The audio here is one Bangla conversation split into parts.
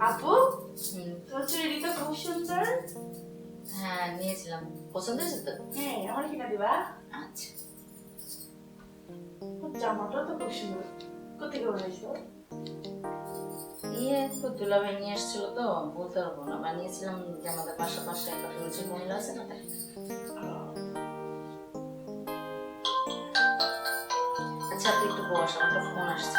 আপু? হুম, তোমার চুড়িটা খুব সুন্দর হ্যাঁ নিয়েছিলাম। পছন্দ হয়েছে তো? হ্যাঁ আমার কিনা দিবা? আচ্ছা। জামাটা তো খুব সুন্দর। কোথেকে বানাইছো? ইয়ে তো দুলাভাই নিয়ে এসেছিল তো বলতে পারব না। বানিয়েছিলাম আমাদের পাশাপাশি একটা রুচি মহিলা আছে না আচ্ছা তুই একটু বস আমার একটা ফোন আসছে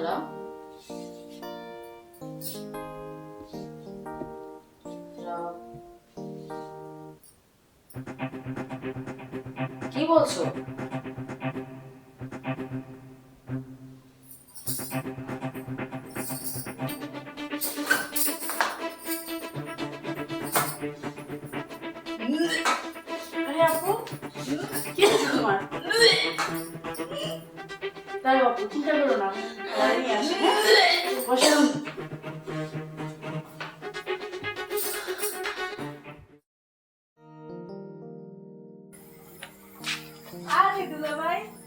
হ্যালো কি বলছো? আরে আপু কি তোমার তাই আপু চিন্তা করো না।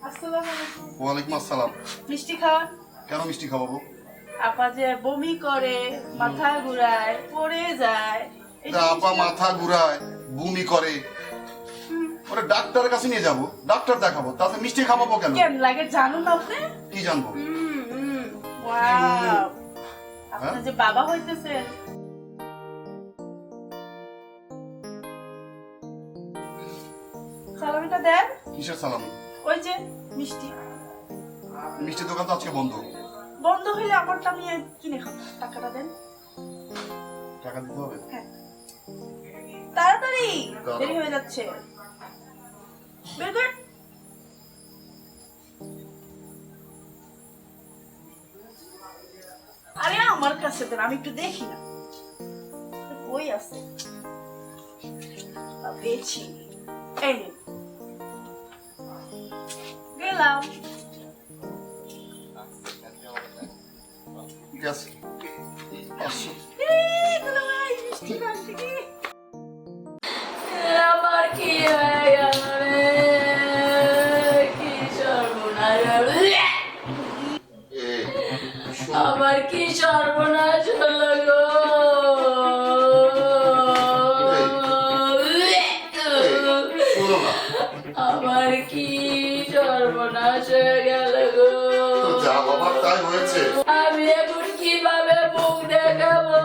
আসসালামু আলাইকুম। ওয়ালাইকুম আসসালাম। মিষ্টি খাওয়া? কেন মিষ্টি খাওয়াবো আপা যে বমি করে মাথা ঘুরায় পড়ে যায় আপা মাথা ঘুরায় বমি করে। ওরে ডাক্তারের কাছে নিয়ে যাব। ডাক্তার দেখাবো। তাতে মিষ্টি খাওয়াবো কেন? কেন লাগে জানুন আপনি কি জানব? আপনি হ্যাঁ? যে বাবা হইতেছেন সালামিটা দেন। কিসের সালামি? ওই যে মিষ্টি। মিষ্টির দোকান তো আজকে বন্ধ। বন্ধ হইলে আমারটা আমি কিনে খাব। টাকাটা দেন। টাকা দিতে হবে? হ্যাঁ। তাড়াতাড়ি। দেরি হয়ে যাচ্ছে। বের কর আরে আমার কাছে দেন আমি একটু দেখি না। বই আছে। বা পেয়েছি। এই নিন। গেলাম। ঠিক আছে। কি সর্বনাশ হয়ে গেল গো? যা বাবার তাই হয়েছে। আমি এখন কীভাবে মুখ দেখাবো?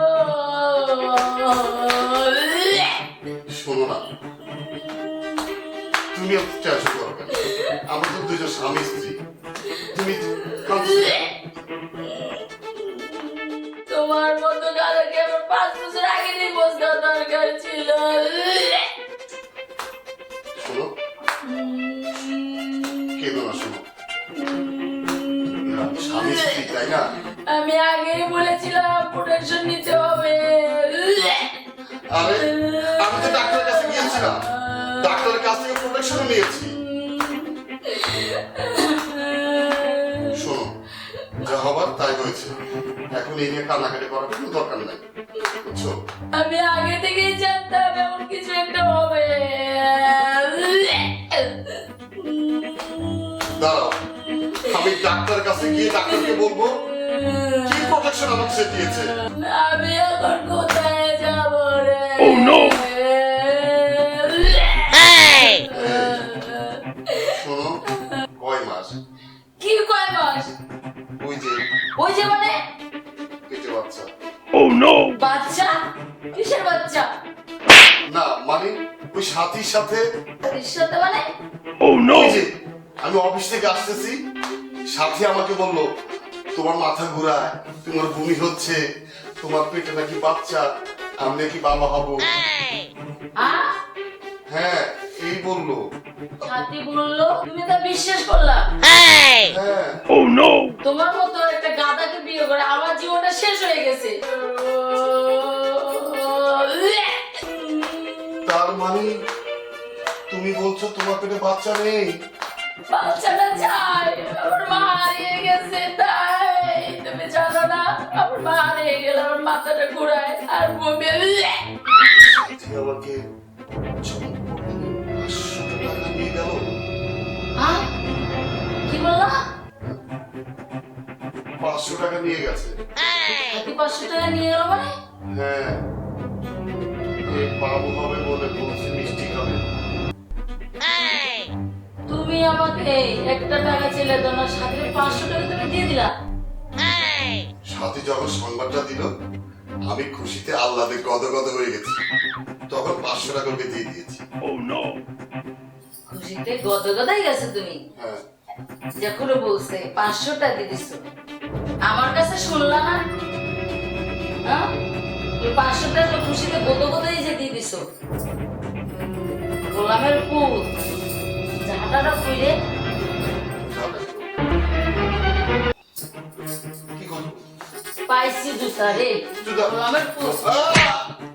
শোনো না। তুমি টেনশন করো কেন আমরা তো দুজন স্বামী স্ত্রী। তুমি তোমার মতো দাদাকে আমার পাঁচ বছর আগে নিয়ে বসতে দরকার ছিল। কেঁদো না শোনো স্বামী স্ত্রী তাই না? আমি আগেই বলেছিলাম প্রোটেকশন নিতে হবে। আরে আমি তো ডাক্তারের কাছে গিয়েছিলাম। ডাক্তারের কাছ থেকে প্রোটেকশন নিয়েছি। শোনো যা হবার তাই হয়েছে। এখন এই নিয়ে কান্নাকাটি করার কোনো দরকার নাই বুঝছ? আমি আগে থেকেই জানতাম এমন কিছু একটা হবে। দাঁড়াও। আমি ডাক্তারের কাছে গিয়ে ডাক্তারকে বলব কি প্রোটেকশন আমাকে সে দিয়েছে? আমি এখন কোথায় যাব রে? শোনো কয় মাস? কি কয় মাস? ওই যে ওই যে মানে? পেটে বাচ্চা। বাচ্চা? কিসের বাচ্চা? না মানে ওই সাথীর সাথে সাথে মানে? ওই যে আমি অফিস থেকে আসতেছি। সাথী আমাকে বলল তোমার মাথা ঘুরায় তোমার বমি হচ্ছে তোমার পেটে নাকি বাচ্চা আমি নাকি বাবা হব। হ্যাঁ এই বলল। ছাতি বলল তুমি তা বিশ্বাস করলা? হ্যাঁ। তোমার মতো একটা গাদাকে বিয়ে করে আমার জীবনটা শেষ হয়ে গেছে। তার মানে তুমি বলছো তোমার পেটে বাচ্চা নেই? বাচ্চাটা চাই আমার মা হারিয়ে গেছে তাই তুমি জানো না আমার মা হারিয়ে গেলে আমার মাথাটা ঘুরায় আর বমি আমাকে গেল? কি বললা পাঁচশো টাকা নিয়ে গেছে পাঁচশো টাকা নিয়ে এলো মানে হ্যাঁ বাবু হবে বলে বলছি মিষ্টি খাবে তুমি আমাকে একটা টাকা ছেলে দাও না সাথে পাঁচশো টাকা তুমি দিয়ে দিলা। সাথী যখন সংবাদটা দিল আমি খুশিতে আল্লাদে গদ গদ হয়ে গেছি। তখন পাঁচশো টাকা ওকে দিয়ে দিয়েছি। খুশিতে গদ গদাই গেছে তুমি। হ্যাঁ। যখন বলছে পাঁচশো টাকা দিয়ে দিছো। আমার কাছে শুনলা না? হ্যাঁ? পাঁচশো টাকা খুশিতে গদ গদাই যে দিয়ে দিছো। গোলামের পুত। জাহাটাটা ফিরে। পাইছি জুতা রে। আহ!